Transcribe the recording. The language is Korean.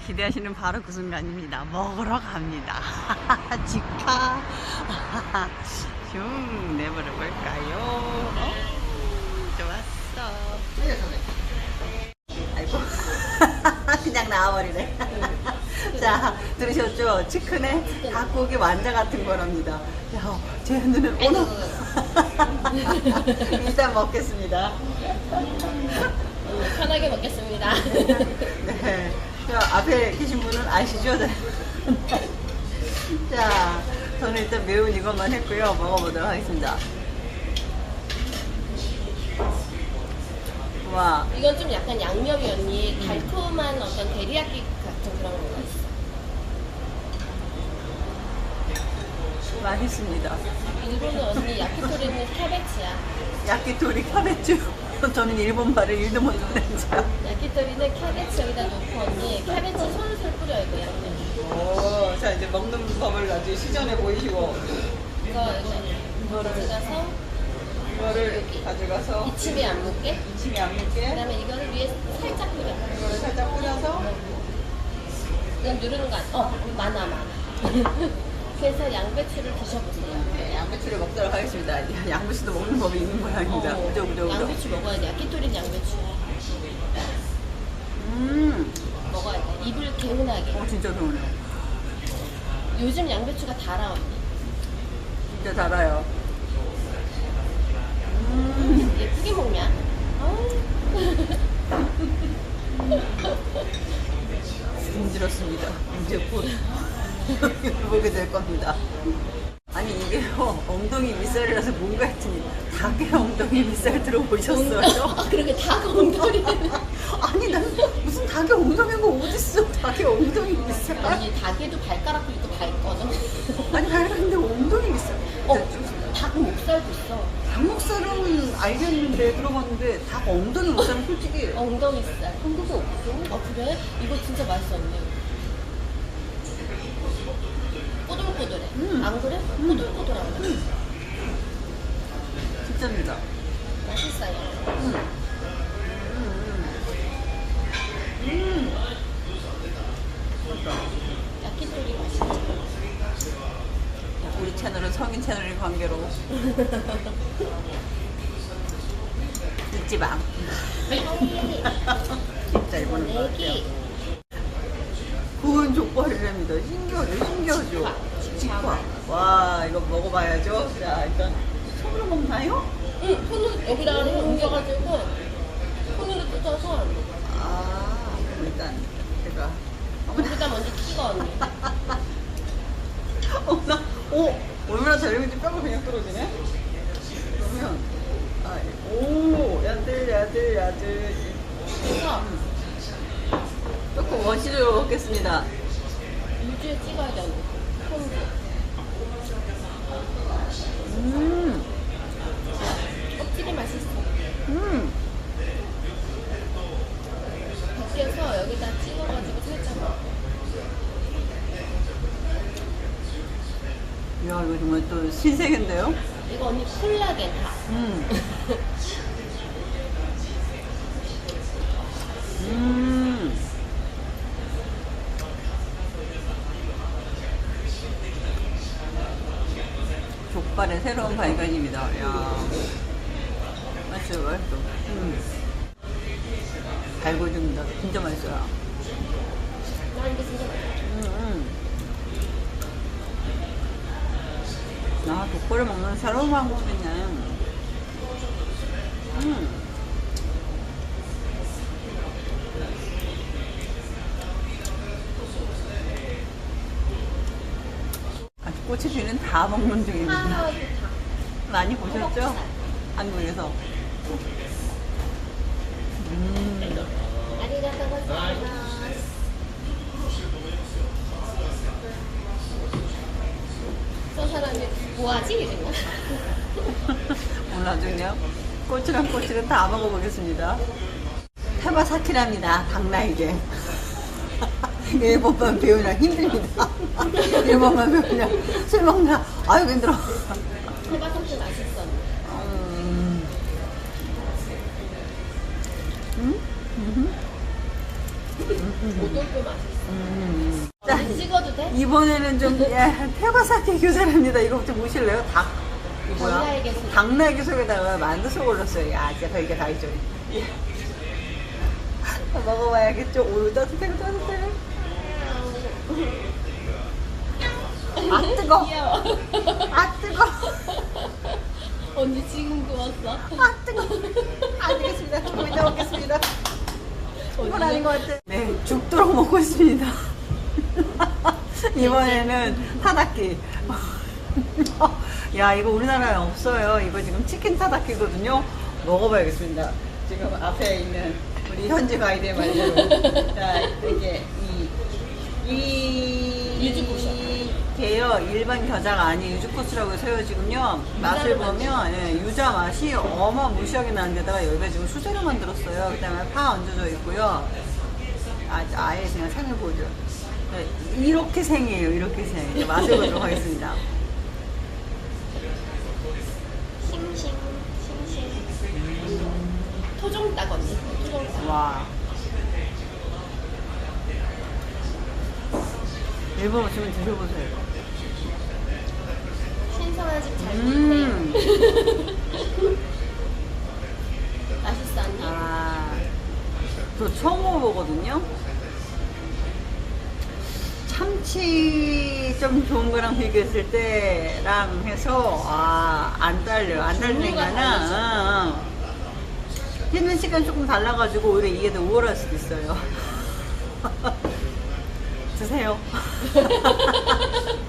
기대하시는 바로 그 순간입니다. 먹으러 갑니다. 직화. 좀 내버려 볼까요? 어, 좋았어. 아이고. 그냥 나와버리네. 자, 들으셨죠? 치킨의 닭고기 완자 같은 거랍니다. 야, 제 눈은 오늘. 일단 먹겠습니다. 편하게 먹겠습니다. 네. 자, 앞에 계신 분은 아시죠? 네. 자, 저는 일단 매운 이것만 했고요. 먹어보도록 하겠습니다. 와, 이건 좀 약간 양념이 언니 달콤한 어떤 데리야끼 같은 그런 거가 있어. 맛있습니다. 일본은 언니 야키토리는 캐베츠야. 야끼토리 카베츠. 저는 일본 말을 일도 못하는 자. 야키토리는 캐베츠 여기다 놓고 언니 캐베츠 솔솔 뿌려 이거 양념. 오, 자, 이제 먹는 법을 아주 시전해 보이시고, 이거 이거 이거를, 가져가서 이거를 가져가서 이 침이 안 묻게. 침이 안 묻게, 그다음에 이거를 위에 살짝 뿌려. 이거를 살짝 뿌려서, 그냥 누르는 거 아니야? 어 많아 많아. 그래서 양배추를 드셔보세요. 네, 양배추를 먹도록 하겠습니다. 야, 양배추도 먹는 법이 있는 모양입니다. 어, 그죠, 그죠, 그죠. 양배추 먹어야 돼. 야키토리는 양배추 음, 먹어야 돼. 입을 개운하게. 어, 진짜 좋네요. 요즘 양배추가 달아 언니. 진짜 달아요. 음, 예쁘게 먹냐? 어우. 힘들었습니다. 이제 곧 보게 될 겁니다. 아니 이게요 엉덩이 밑살이라서 뭔가 했더니 닭의 엉덩이 밑살 들어보셨어요? 아, 그러게 닭 엉덩이는 아니 난 무슨 닭의 엉덩이가 어딨어 닭의 엉덩이 밑살 언니 닭에도 발가락도 있고 다 있거든. 아니 밝은데 엉덩이 밑살 어, 닭 목살도 있어. 닭 목살은 알겠는데 들어봤는데 닭 엉덩이 목살은 솔직히 엉덩이 살. 한국에 없어? 아 그래? 이거 진짜 맛있어 언니. 꼬들꼬들해. 음. 안 그래? 음. 꼬들꼬들하고. 진짜입니다. 맛있어요. 음. 음. 음. 야키토리 맛있어. 우리 채널은 성인 채널인 관계로 잊지 마. 진짜 일본은. 같아요. 구운 족발이랍니다. 신기하죠, 신기하죠. 직화. 와, 이거 먹어봐야죠. 자, 일단 손으로 먹나요? 응, 손으로 여기다가 이렇게 옮겨가지고 손으로 뜯어서 아, 그럼 일단 제가 여기다 먼저 찍어 언니. 어, 나, 오, 얼마나 잘 익은지 뼈가 그냥 떨어지네? 그러면, 아, 오, 야들, 야들, 야들. 그래서 조금 원시적으로 먹겠습니다. 유주에 찍어야. 손으로. 음, 껍질이 맛있어. 음. 밖에서 여기다 찍어가지고 살짝. 이야, 이거 정말 또 신세계인데요? 이거 언니 콜라겐 다. 음. 음. 족발의 새로운 발견입니다. 야. 맛있어, 맛있어. 음. 달궈줍니다. 진짜 맛있어요. 음, 음. 아, 족발을 먹는 새로운 방법이네. 음. 꼬치 뒤는 다 먹는 중입니다. 많이 보셨죠? 한국에서. 음. 저 사람이 뭐하지 이랬나? 오늘 나중에요. 꼬치랑 꼬치를 다 먹어보겠습니다. 타바사키랍니다. 당나이게. 일본만 배우느라 힘듭니다. 일본만 배우느라 술 먹느라 아유 힘들어. 해바성도 맛있어. 음. 음? 음? 음? 맛있어. 음. 자, 찍어도 돼? 이번에는 좀 예, 태바사키 교사랍니다. 이거부터 보실래요? 닭 이거 뭐야? 닭날개 속. 닭날개 속에다가 만두 속 올렸어요. 야, 진짜 별게 다 있죠. 예. 먹어봐야겠죠. 오, 따뜻해, 따뜻해. 아 뜨거. 아 뜨거. 언니 지금 구웠어? 아 뜨거. 안 되겠습니다. 조금 이따 먹겠습니다. 이건 아닌 것 같아. 네, 죽도록 먹고 있습니다. 이번에는 타다키. 야, 이거 우리나라에 없어요. 이거 지금 치킨 타다키거든요. 먹어봐야겠습니다. 지금 앞에 있는 우리 현지 가이드의 말대로. 자, 이게 이, 이. 유즈코스. 게요 일반 겨자가 아닌 유즈코스라고 해서요 지금요 맛을 보면 예, 유자 맛이 어마무시하게 나는 데다가 여기가 지금 수제로 만들었어요 그 다음에 파 얹어져 있고요 아, 아예 그냥 생을 보죠 네, 이렇게 생이에요 이렇게 생 이제 맛을 보도록 하겠습니다 싱싱, 싱싱. 토종닭 언니. 토종닭. 와 일본 오시면 드셔보세요 신선한 집잘 음. 맛있어 언니? 아, 저 처음 먹어보거든요. 참치 좀 좋은 거랑 비교했을 때랑 해서 아, 안 딸려요. 안 딸리니까는 hit는 시간 조금 달라가지고 오히려 이게 더 우월할 수도 있어요. 드세요.